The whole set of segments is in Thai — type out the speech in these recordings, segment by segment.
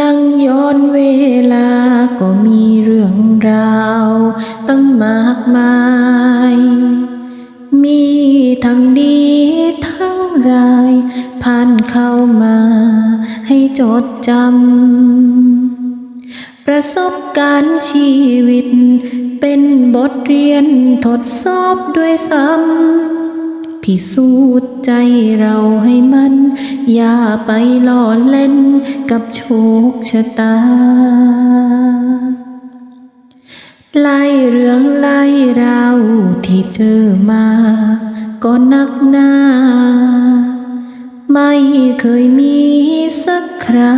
นั่งย้อนเวลาก็มีเรื่องราว ตั้งมากมาย มีทั้งดีทั้งร้าย ผ่านเข้ามาให้จดจำ ประสบการณ์ชีวิต เป็นบทเรียนทดสอบด้วยซ้ำ พิสูจน์ใจเราให้มัน อย่าไปหล่อเล่นกับโชคชะตา ไล่เรื่องไล่ราวที่เจอมา ก็นักหนาไม่เคยมีสักครา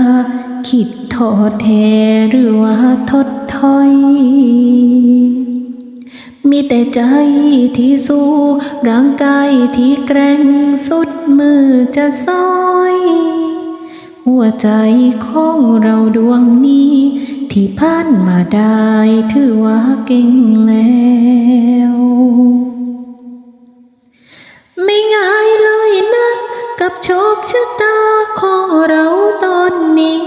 คิดทอแท้หรือว่าทดถอย มีแต่ใจที่สู้ ร่างกายที่แกร่งสุดมือจะซอย หัวใจของเราดวงนี้ ที่ผ่านมาได้ถือว่าเก่งแล้วไม่ง่ายเลยนะ กับโชคชะตาของเราตอนนี้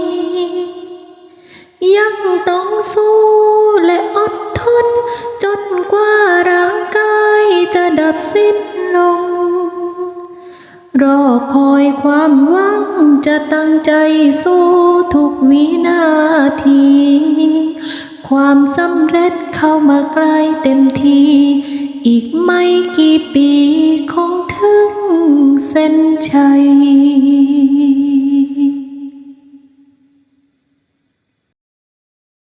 ยังต้องสู้และอดทนจน บสิ้นลง รอคอยความหวังจะตั้งใจสู้ทุกวินาที ความสำเร็จเข้ามาใกล้เต็มที อีกไม่กี่ปีคงถึงเส้นชัย